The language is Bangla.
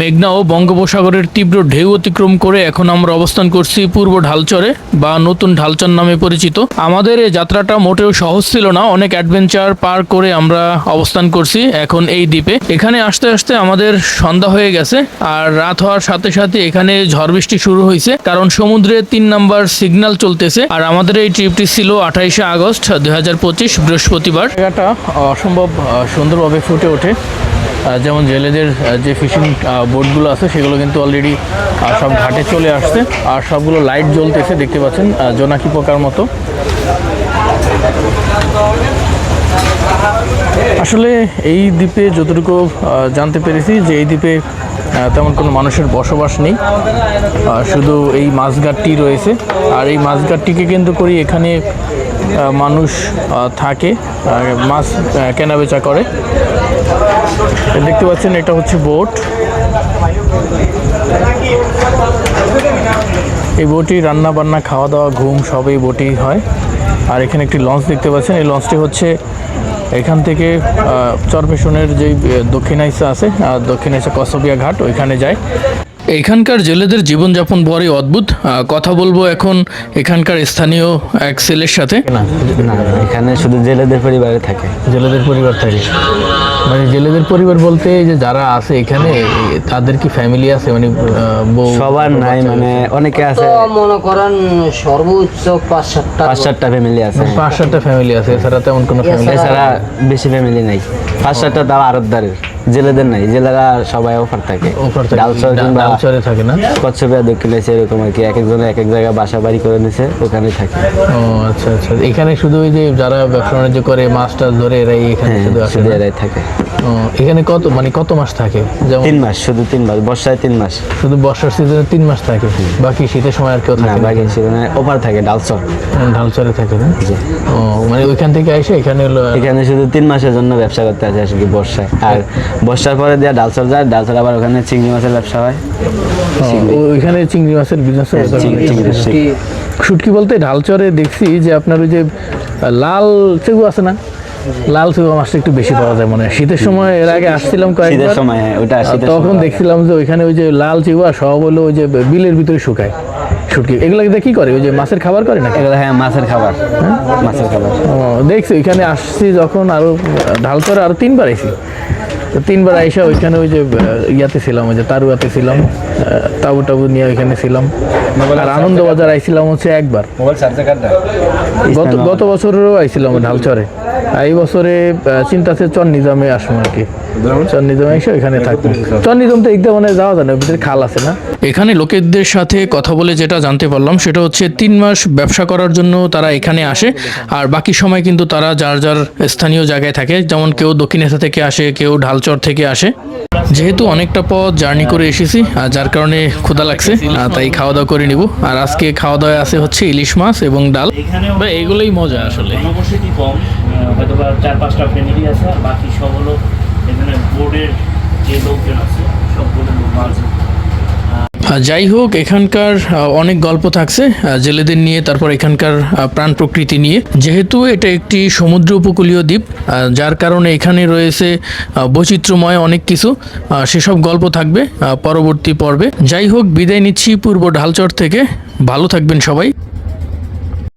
মেঘনা ও বঙ্গোপসাগরের তীব্র ঢেউ অতিক্রম করে এখন আমরা অবস্থান করছি পূর্ব ঢালচরে বা নতুন ঢালচর নামে পরিচিত। আমাদের এই যাত্রাটা মোটেও সহজ ছিল না, অনেক অ্যাডভেঞ্চার পার করে আমরা অবস্থান করছি এখন এই দ্বীপে। এখানে আসতে আসতে আমাদের সন্ধ্যা হয়ে গেছে আর রাত হওয়ার সাথে সাথে এখানে ঝড় বৃষ্টি শুরু হয়েছে, কারণ সমুদ্রে তিন নাম্বার সিগন্যাল চলতেছে। আর আমাদের এই ট্রিপটি ছিল আঠাইশে আগস্ট দুই হাজার পঁচিশ বৃহস্পতিবার। জায়গাটা অসম্ভব সুন্দরভাবে ফুটে ওঠে। যেমন জেলেদের যে ফিশিং বোটগুলো আছে, সেগুলো কিন্তু অলরেডি সব ঘাটে চলে আসছে। আর সবগুলো লাইট জ্বলতেছে, দেখতে পাচ্ছেন জোনাকি পোকার মতো। আসলে এই দ্বীপে যতটুকু জানতে পেরেছি যে এই দ্বীপে তেমন কোনো মানুষের বসবাস নেই। শুধু এই মাছঘাটটি রয়েছে। আর এই মাছঘাটটিকে কেন্দ্র করি এখানে মানুষ থাকে মাছ কেনাবেচা করে। দেখতে পাচ্ছেন, এটা হচ্ছে বোট। এই বোটই রান্না বান্না খাওয়া দাওয়া ঘুম সব এই বোটেই হয়। আর এখানে একটি লঞ্চ দেখতে পাচ্ছেন। এই লঞ্চটি হচ্ছে এখান থেকে চরপেশনের যে দক্ষিণাইসা আছে দক্ষিণাইসা কসবিয়া ঘাট, ওইখানে যায়। এখানকার জেলেদের জীবনযাপন বড়ই অদ্ভুত। কথা বলব এখন এখানকার স্থানীয় এক ছেলের সাথে। না না এখানে শুধু জেলেদের পরিবারে থাকে জেলেদের পরিবার থাকে। মানে জেলেদের পরিবার বলতে যে যারা আছে এখানে তাদের কি ফ্যামিলি আছে? মানে সবার নাই মানে অনেকে আছে। তো মনে করেন সর্বোচ্চ পাঁচ সাতটা পাঁচ চারটা ফ্যামিলি আছে। পাঁচ সাতটা ফ্যামিলি আছে এছাড়া তেমন কোনো ফ্যামিলি এছাড়া বেশি ফ্যামিলি নাই। পাঁচ চারটা তাও আরতদারের। জেলেদের নাই জেলেরা সবাই অফার থাকে। ডালচর কিংবা ডালচরে থাকে না? দক্ষিণে এরকম আর কি এক একজনে এক এক জায়গায় বাসা বাড়ি করে নিছে ওখানে থাকে। ও আচ্ছা আচ্ছা। এখানে শুধু ওই যে যারা ব্যবসা বাণিজ্য করে মাছ টাছ ধরে এরাই এখানে হ্যাঁ শুধু? এরাই থাকে। এখানে কত মানে কত মাস থাকে? যেমন তিন মাস শুধু তিন মাস বর্ষায় তিন মাস। শুধু বর্ষার সিজনে তিন মাস থাকে? বাকি শীতের সময় আর কেউ থাকে না বাকি সেখানে ওপার থাকে ডালচর ঢালচরে থাকে না? ও মানে ওইখান থেকে এসে এখানে হলো এখানে শুধু তিন মাসের জন্য ব্যবসা করতে আসে আসলে কি বর্ষায়। আর বর্ষার পরে দিয়ে ডালচর যায় ডালচর আবার ওখানে চিংড়ি মাছের ব্যবসা হয়। ওইখানে চিংড়ি মাছের বিজনেস চিংড়ি শুটকি বলতে ঢালচরে দেখছি যে আপনার ওই যে লাল চেগু আছে না? লাল চেগু মাছটা একটু বেশি পাওয়া যায় মনে হয়। শীতের সময় এর আগে আসছিলাম শীতের কয়েকবার। সময় হ্যাঁ ওটা তখন দেখছিলাম যে ওইখানে ওই যে লাল চিবা সব হলো ওই যে বিলের ভিতরে শুকায় শুটকি। এগুলো দিয়ে কি করে? ওই যে মাছের খাবার করে না এগুলো হ্যাঁ মাছের খাবার। মাছের খাবার। ও দেখছি ওইখানে আসছি যখন আরও ঢালতরে আরও তিনবার আইছি। তো তিনবার আইসা ওইখানে ওই যে ইয়াতে ছিলাম ওই যে তারুয়াতে ছিলাম তাবু টাবু নিয়ে ওইখানে ছিলাম। আর আনন্দ বাজার আইছিলাম হচ্ছে একবার। গত গত বছরেরও আইছিলাম ঢালচরে। এই বছরে আহ, চিন্তা আছে চর নিজামে আসব আর কি। চর নিজামে এসে ওইখানে থাকব। চর নিজাম তো একদম মানে যাওয়া যায় না খাল আছে না? এখানে লোকেদের সাথে কথা বলে যেটা জানতে পারলাম সেটা হচ্ছে তিন মাস ব্যবসা করার জন্য তারা এখানে আসে আর বাকি সময় কিন্তু তারা যার যার স্থানীয় জায়গায় থাকে যেমন কেউ দক্ষিণেথা থেকে আসে কেউ ঢালচর থেকে আসে। যেহেতু অনেকটা পথ জার্নি করে এসেছি আর যার কারণে ক্ষুধা লাগছে আর তাই খাওয়া দাওয়া করে নিব। আর আজকে খাওয়া দাওয়া আছে হচ্ছে ইলিশ মাছ এবং ডাল। ভাই এগুলোই মজা আসলে। কম হয়তো চার পাঁচটা ফ্যামিলি আছে বাকি সব হলো এখানে বোর্ডের যে লোকজন আছে লোক আছে। যাই হোক, এখানকার অনেক গল্প থাকছে জেলেদের নিয়ে, তারপর এখানকার প্রাণ প্রকৃতি নিয়ে। যেহেতু এটা একটি সমুদ্র উপকূলীয় দ্বীপ যার কারণে এখানে রয়েছে বৈচিত্র্যময় অনেক কিছু সেসব গল্প থাকবে পরবর্তী পর্বে। যাই হোক, বিদায় নিচ্ছি পূর্ব ঢালচর থেকে। ভালো থাকবেন সবাই।